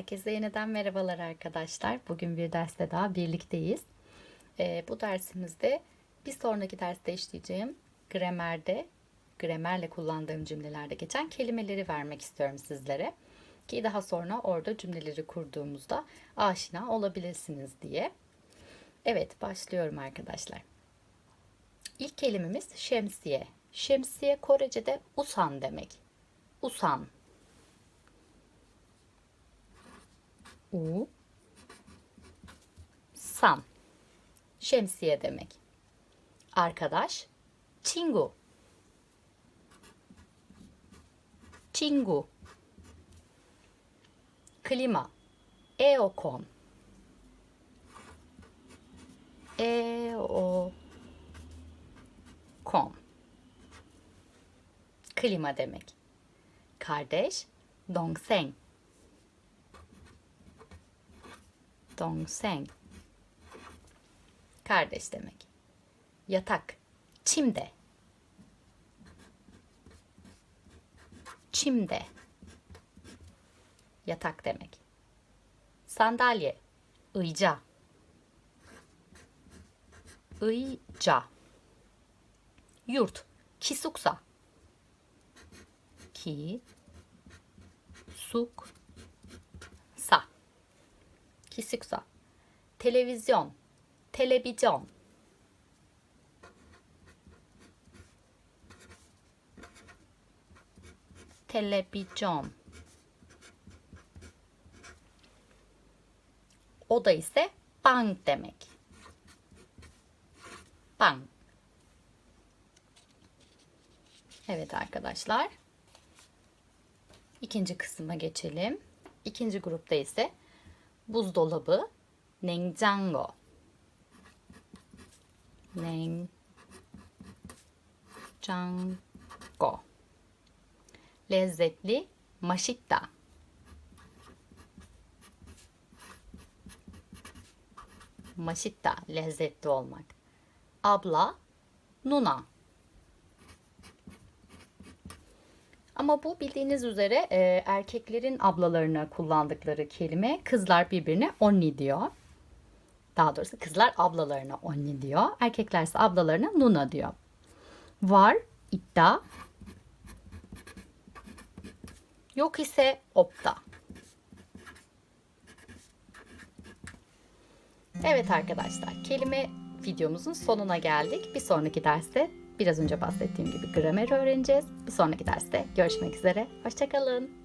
Herkese yeniden merhabalar arkadaşlar. Bugün bir derste daha birlikteyiz. Ee, bu dersimizde bir sonraki derste işleyeceğim gramerde, gramerle kullandığım cümlelerde geçen kelimeleri vermek istiyorum sizlere. Ki daha sonra orada cümleleri kurduğumuzda aşina olabilirsiniz diye. Evet başlıyorum arkadaşlar. İlk kelimemiz şemsiye. Şemsiye Korece'de usan demek. Usan. U. Sam Şemsiye demek. Arkadaş Çingu. Çingu. Klima. Eokon. Eokon. Klima demek. Kardeş Dongseng. Dong Dongseng. Kardeş demek. Yatak. Çimde. Çimde. Yatak demek. Sandalye. Iyca. Iyca. Yurt. Kisuksa. Ki. Suk. 기숙사 televizyon televizyon televizyon o da ise bank demek. Bank. Evet arkadaşlar. İkinci kısma geçelim. İkinci grupta ise buzdolabı, 냉장고, 냉장고, lezzetli, 맛있다, 맛있다, lezzetli olmak. Abla, nuna. Ama bu bildiğiniz üzere e, erkeklerin ablalarına kullandıkları kelime kızlar birbirine onni diyor. Daha doğrusu kızlar ablalarına onni diyor. Erkekler ise ablalarına nuna diyor. Var, iddia. Yok ise opta. Evet arkadaşlar kelime videomuzun sonuna geldik. Bir sonraki derste biraz önce bahsettiğim gibi gramer öğreneceğiz. Bir sonraki derste görüşmek üzere. Hoşçakalın.